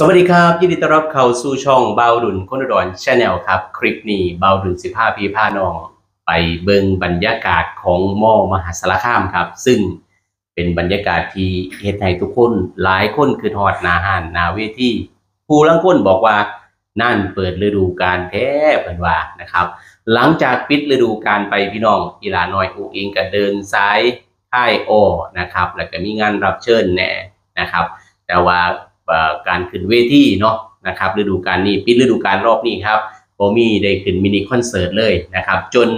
สวัสดีครับ ยินดีต้อนรับเข้าสู่ช่องเบาดุนคนดอุดรชาแนลครับ คลิปนี้เบาดุนสิบห้าพีพาน้อง ไปเบิงบรรยากาศของมอมหาสารคามครับ ซึ่งเป็นบรรยากาศที่เฮ็ดให้ทุกคนหลายคนคือทอดนาหานนาเวทีผู้ลังคนบอกว่านั่นเปิดฤดูกาลแท้เพิ่นว่านะครับ หลังจากปิดฤดูกาลไปพี่น้องอีหลาน้อยอุกอิงก็เดินซ้ายค่ายโอนะครับ แล้วก็มีงานรับเชิญแน่นะครับ แต่ว่า การขึ้นเวทีเนาะนะครับฤดูกาลนี้ปิดฤดูกาลรอบนี้ครับโบมีได้ขึ้นมินิคอนเสิร์ตเลยนะครับจน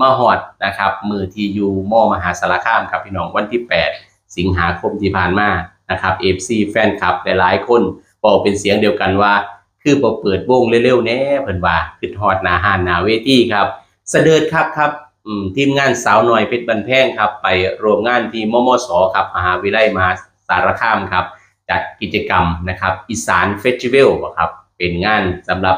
มาฮอดนะครับมือทียู่มอมหาสารคามครับพี่น้องวันที่ 8 สิงหาคมที่ผ่านมานะครับ FC แฟนคลับหลายๆคนบอกเป็นเสียงเดียวกันว่า คือพอเปิดวงเร็วๆแน่เพิ่นว่าคือฮอดหนาหานหนาเวทีครับเสด็จครับครับทีมงานสาวหน่อยเพชรบันแพงครับ ไปรวมงานที่มมสครับมหาวิทยาลัยมหาสารคามครับ จัดกิจกรรมนะครับอีสานเฟสติวัลครับเป็นงานสำหรับ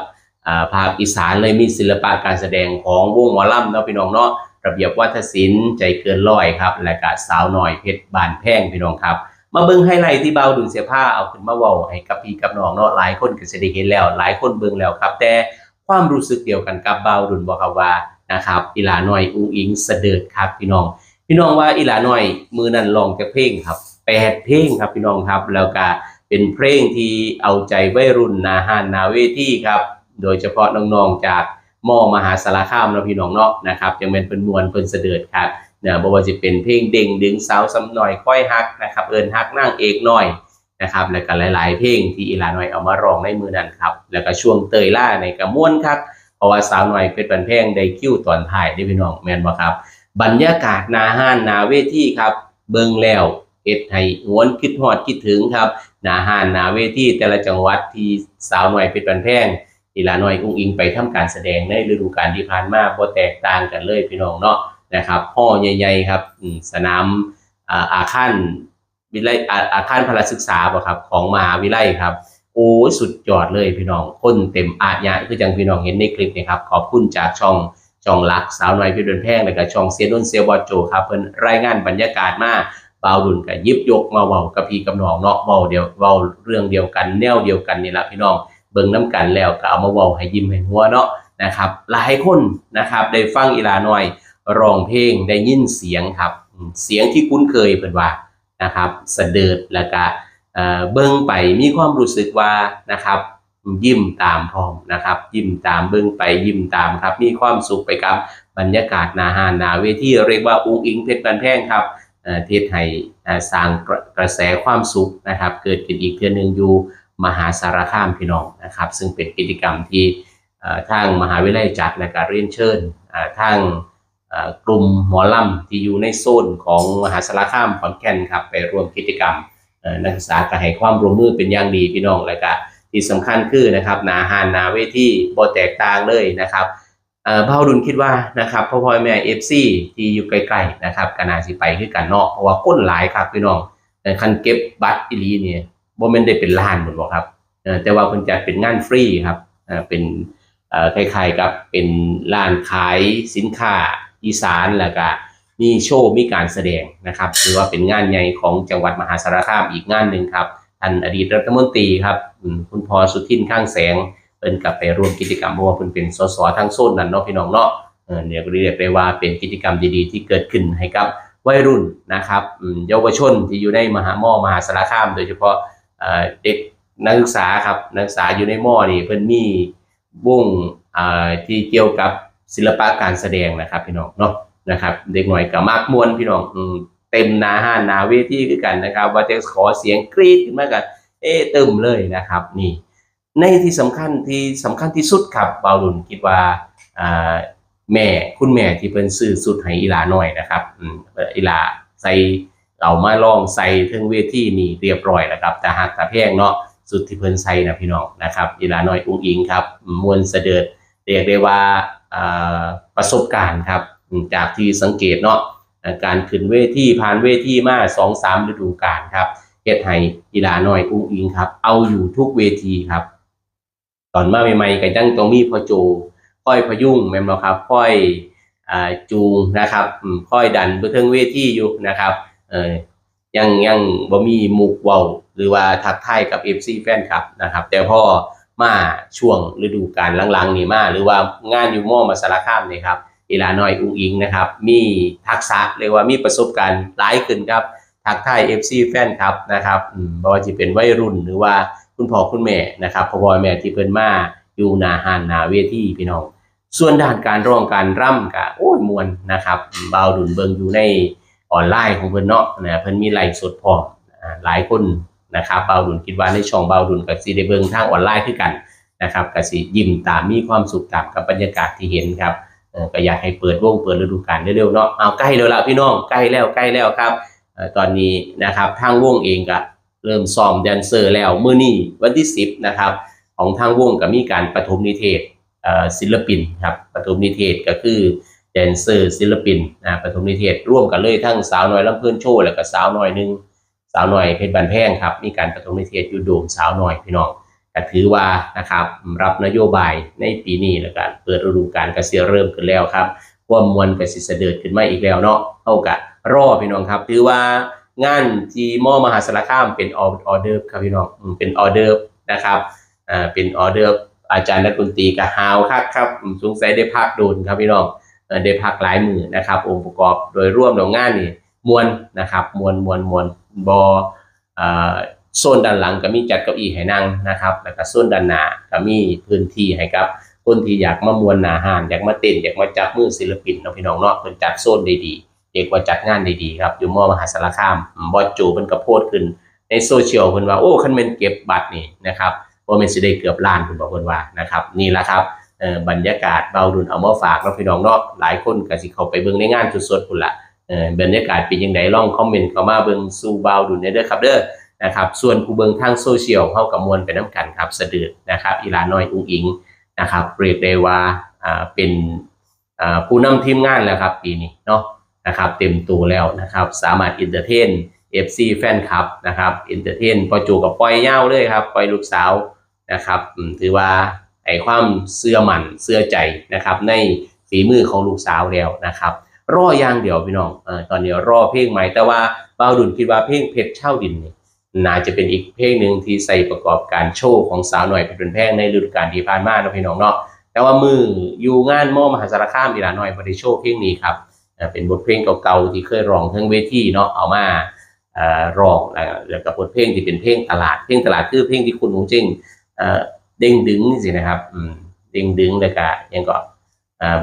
ภาคอีสานเลยมีศิลปะการแสดงของวงหมอลำเนาะพี่น้องเนาะระเบียบวัฒนศิลป์ใจเกินร้อยครับ และก็สาวหน่อยเพชรบานแพงพี่น้องครับ มาเบิ่งไฮไลท์ที่เบาดุนเสียผ้าเอาขึ้นมาเว้าให้กับพี่กับน้องเนาะหลายคนก็สิได้เห็นแล้ว หลายคนเบิ่งแล้วครับ แต่ความรู้สึกเดียวกันกับเบาดุนบ่ครับว่านะครับอีหลาน้อยอุ้งอิงเสด็จครับพี่น้อง พี่น้องว่าอีหลาน้อยมือนั้นลองแต่เพลงครับ แปดเพลงครับพี่น้องครับแล้วก็เป็นเพลงที่เอาใจวัยรุ่นนาหานนาเวทีครับโดยเฉพาะน้องๆจากมอมหาสารคามนะพี่น้องเนาะนะครับยังเป็นเป็นมวลเพิ่นเสด็จครับเนี่ยบ่ว่าจะเป็นเพลงเด้งดึงสาวซ้ำหน่อยค่อยฮักนะครับเอิ้นฮักนางเอกหน่อยนะครับแล้วก็หลายๆ เพลงที่อีลาน้อยเอามาร้องในมือนั้นครับแล้วก็ช่วงเตยล่าในกระม่วนครับเพราะว่าสาวหน่อยเพชรบันแพงได้คิวตอนท้ายได้พี่น้องแมนบ่ครับ บรรยากาศนาห้านนาเวทีครับ เบิงแล้ว เฮ็ดให้หวนคิดฮอดคิดถึงครับหนาหานหนาเวทีแต่ละจังหวัดที่สาวหน่อยเพชรบันแพงอีหลาน้อยอุ้งอิงไปทำการแสดงในฤดูกาลที่ผ่านมาบ่แตกต่างกันเลยพี่น้องเนาะนะครับห้อใหญ่ๆครับสนามอาคารวิไลอาคารพลศึกษาบ่ครับของมหาวิทยาลัยครับโอ้สุดยอดเลยพี่น้องคนเต็มอาญะคือจังพี่น้องเห็นในคลิปนี่ครับขอบคุณจากช่องช่องลักสาวน้อยพี่เดินแพงแล้วก็ช่องเซียนนเซียบอโจครับเพิ่นรายงานบรรยากาศมา บาวดุนก็หยิบยกมาเว้ากับพี่กับน้องเนาะเว้าเดียวเว้าเรื่องเดียวกันแนวเดียวกันนี่ละพี่น้องเบิ่งน้ำกันแล้วก็เอามาเว้าให้ยิ้มให้หัวเนาะนะครับหลายคนนะครับได้ฟังอีลาหน้อยร้องเพลงได้ยินเสียงครับ เสียงที่คุ้นเคยเพิ่นว่านะครับสะเดิดแล้วก็เบิ่งไปมีความรู้สึกว่านะครับยิ้มตามพร้อมนะครับ ยิ้มตามเบิ่งไปยิ้มตามครับ มีความสุขไปกับบรรยากาศนาหานนาเวทีเรียกว่าอุ้งอิงเพชรบันแพงครับ เอ่อเทศให้เอ่อสร้างกระแสความสุขนะครับ เกิดขึ้นอีกเทื่อหนึ่งอยู่มหาสารคามพี่น้องนะครับ ซึ่งเป็นกิจกรรมที่ทางมหาวิทยาลัยจัดและก็เรียนเชิญทางกลุ่มหมอลำที่อยู่ในโซนของมหาสารคามขอนแก่นครับไปร่วมกิจกรรมนักศึกษาก็ให้ความร่วมมือเป็นอย่างดีพี่น้องและก็ที่สำคัญคือนะครับนาหานนาเวทีบ่แตกต่างเลยนะครับ เอ่อเผ่าดุลคิดว่านะครับพ่อพ่อแม่ FC ที่อยู่ใกล้ๆนะครับก็น่าสิไปคือกันเนาะเพราะว่าคนหลายครับพี่น้องแต่คันเก็บบัตรอีลีเนี่ยบ่แม่นได้เป็นล้านหมดบ่ครับแต่ว่าเพิ่นจัดเป็นงานฟรีครับเป็นคล้ายๆกับเป็นร้านขายสินค้าอีสานแล้วก็มีโชว์มีการแสดงนะครับถือว่าเป็นงานใหญ่ของจังหวัดมหาสารคามอีกงานหนึ่งครับท่านอดีตรัฐมนตรีครับคุณพอสุทินข้างแสง เพิ่นกลับไปร่วมกิจกรรมเพราะว่าเพิ่นเป็นสสทั้งโซนนั้นเนาะพี่น้องเนาะเออเรียเรียกได้ว่าเป็นกิจกรรมดีๆ ที่เกิดขึ้นให้กับวัยรุ่นนะครับเยาวชนที่อยู่ในมหามอมหาสารคาม โดยเฉพาะเด็กนักศึกษาครับนักศึกษาอยู่ในมอนี่เพิ่นมีวงที่เกี่ยวกับศิลปะการแสดงนะครับพี่น้องเนาะนะครับ เด็กหน่อยก็มากมวนพี่น้องเต็มนาห้านาเวทีคือกันนะครับ ว่าจะขอเสียงกรี๊ดขึ้นมากัน เอ๊ะตึมเลยนะครับ นี่ ในที่สำคัญที่สำคัญที่สุดครับบาวดุลคิดว่าแม่คุณแม่ที่เพิ่นซื้อสุดให้อีหลาหน่อยนะครับอีหลาใส่เอามาลองใส่เทิงเวทีนี่เรียบร้อยแล้วครับแต่หากตาแพงเนาะสุดที่เพิ่นใส่นะพี่น้องนะครับอีหลาน้อยอุ้งอิงครับมวลเสด็จเรียกได้ว่าประสบการณ์ครับจากที่สังเกตเนาะการขึ้นเวทีผ่านเวทีมาสองสามฤดูกาลครับเฮ็ดให้กีฬาน้อยอุ้งอิงครับเอาอยู่ทุกเวทีครับ ตอนมาใหม่ๆก็ยังต้องมีพ่อโจค่อยพยุงแม่นบ่ครับค่อยจูงนะครับค่อยดันไปถึงเวทีอยู่นะครับเออยังยังบ่มีมุกเว้าหรือว่าทักทายกับ FC แฟนคลับนะครับ แต่พอมาช่วงฤดูกาลหลังๆนี่มาหรือว่างานอยู่มอมาสารคามนี่ครับอีลาน้อยอุ้งอิงนะครับ มีทักษะเรียกว่ามีประสบการณ์หลายขึ้นครับทักทาย FC แฟนครับนะครับอืมบ่ว่าจะเป็นวัยรุ่นหรือว่า คุณพ่อคุณแม่นะครับพ่อพ่อแม่ที่เพิ่นมาอยู่นาหานนาเวทีพี่น้อง ส่วนด้านการร้องการร่ำก็โอ้ยมวนนะครับบาดุนเบิงอยู่ในออนไลน์ของเพิ่นเนาะนะเพิ่นมีไลฟ์สดพร้อมหลายคนนะครับบาดุนคิดว่าในช่องบาดุนก็สิได้เบิงทางออนไลน์คือกันนะครับก็สิยิ้มตามมีความสุขตามกับบรรยากาศที่เห็นครับก็อยากให้เปิดวงเปิดฤดูกาลเร็วๆเนาะเอาใกล้แล้วล่ะพี่น้องใกล้แล้วใกล้แล้วครับตอนนี้นะครับทางวงเองก็ เริ่มซ้อมแดนเซอร์แล้วเมื้อนี้วันที่ 10 นะครับ ของทางวงก็มีการปฐมนิเทศศิลปินครับปฐมนิเทศก็คือแดนเซอร์ศิลปินนะปฐมนิเทศร่วมกันเลยทั้งสาวน้อยลำเพิ่นโชว์แล้วก็สาวน้อยหนึงสาวน้อยเพชรบันแพงครับมีการปฐมนิเทศอยู่โดมสาวน้อยพี่น้องก็ถือว่านะครับรับนโยบายในปีนี้แล้วก็เปิดฤดูกาลก็สิเริ่มขึ้นแล้วครับความมวลก็สิเสด็จขึ้นมาอีกแล้วเนาะเท่ากับรอพี่น้องครับถือว่า งานที่มอมหาสารคามเป็นออเดอร์ครับพี่น้องเป็นออเดอร์นะครับอ่าเป็นออเดอร์อาจารย์นักดนตรีก็ฮาวคักครับสงสัยได้พักโดนครับพี่น้องเอ่อได้พักหลายมือนะครับ องค์ประกอบโดยร่วมของงานนี่มวลนะครับมวลมวลมวลบอ่าโซนด้านหลังก็มีจัดเก้าอี้ให้นั่งนะครับ แล้วก็โซนด้านหน้าก็มีพื้นที่ให้กับคนที่อยากมามวนหนาหานอยากมาเต้นอยากมาจับมือศิลปินเนาะพี่น้องเนาะเพิ่นจัดโซนได้ดี เรียกว่าจัดงานได้ดีครับ อยู่มอมหาสารคามบอสโจเพิ่นก็โพสต์ขึ้น ในโซเชียลเพิ่นว่าโอ้คันแม่นเก็บบัตรนี่นะครับบ่แม่นสิได้เกือบล้านเพิ่นบอกเพิ่นว่านะครับนี่แหละครับบรรยากาศเบาดุนเอามาฝากเนาพี่น้องเนาะหลายคนก็สิเข้าไปเบิ่งในงานสดๆพุ่นละบรรยากาศเป็นจังไดลองคอมเมนต์เข้ามาเบิ่งสู่เบาดุนได้เด้อครับเด้อนะครับส่วนผู้เบิ่งทางโซเชียลเฮาก็ม่วนไปนํกันครับสะดือนะครับอีลาน้อยอุ้งอิงนะครับเรียกได้ว่าเป็นผู้นำทีมงานแล้วครับปีนี้เนาะ นะครับเต็มตัวแล้วนะครับ สามารถอินเตอร์เทน FC แฟนคลับนะครับอินเตอร์เทนพอจูกับปล่อยเย้าเลยครับปล่อยลูกสาวนะครับถือว่าไอ้ความเสื่อมันเสื่อใจนะครับ ในฝีมือของลูกสาวแล้วนะครับรออย่างเดียวพี่น้องอตอนนี้รอเพลงใหม่แต่ว่าบ่าวดุลคิดว่าเพลงเพชรเช่าดินนี่น่าจะเป็นอีกเพลงหนึ่งที่ใส่ประกอบการโชว์ของสาวหน่อยเป็นแพงในฤดูกาลที่ผ่านมาเนาะพี่น้องเนาะแต่ว่ามืออยู่งานมอมหาสารคามอีหลาน้อยบ่ได้โชว์เพลงนี้ครับ เป็นบทเพลงเก่าๆที่เคยร้องทั้งเวทีเนาะเอามาร้องแล้วก็บบทเพลงที่เป็นเพลงตลาดเพลงตลาดคือเพลงที่คุณหนูจริงเด้งดึงนี่สินะครับเด้งดึงแล้วก็ยังก็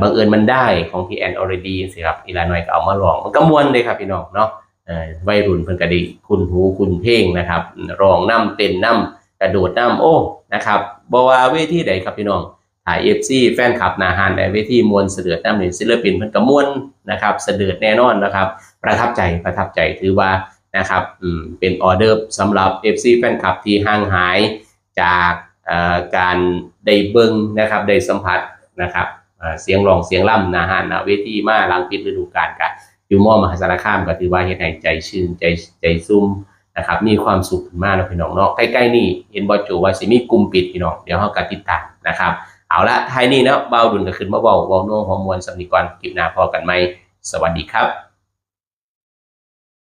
บังเอิญมันได้ของพี่แอนออรดีสิครับอีลาน้อยก็เอามาร้องมันก็มวนเลยครับพี่น้องเนาะวัยรุ่นเพิ่นก็ได้คุณหูคุณเพลงนะครับร้องนํเต้นนํกระโดดนํโอ้นะครับบ่ว่าเวทีใดครับพี่น้อง ถ่าย FC แฟนคลับหนาหานในเวทีมวลเสด็จน้ำนี่ศิลปินเพิ่นก็ม่วนนะครับเสด็จแน่นอนนะครับ ประทับใจประทับใจถือว่านะครับอืมเป็นออเดอร์สำหรับ FC แฟนคลับที่ห่างหายจากการได้เบิ่งนะครับได้สัมผัสนะครับเสียงร้องเสียงล่ำหนาหานหนเวทีมาลังปิดฤดูกาลกันอยู่มอมหาสารคามก็ถือว่าเฮ็ดให้ใจชื่นใจใจซุ่มนะครับมีความสุขมากนะพี่น้องเนาะใกล้ๆนี่เห็นบอจูว่าสิมีกลุ่มปิดพี่น้องเดี๋ยวเฮาก็ติดตามนะครับ เอาละท้ายนี้เนาะเบาดุลก็ขึ้นมาเบาเว้าโน้ฮอร์โมนสำนิกรกิบนาพอกันไหมสวัสดีครับ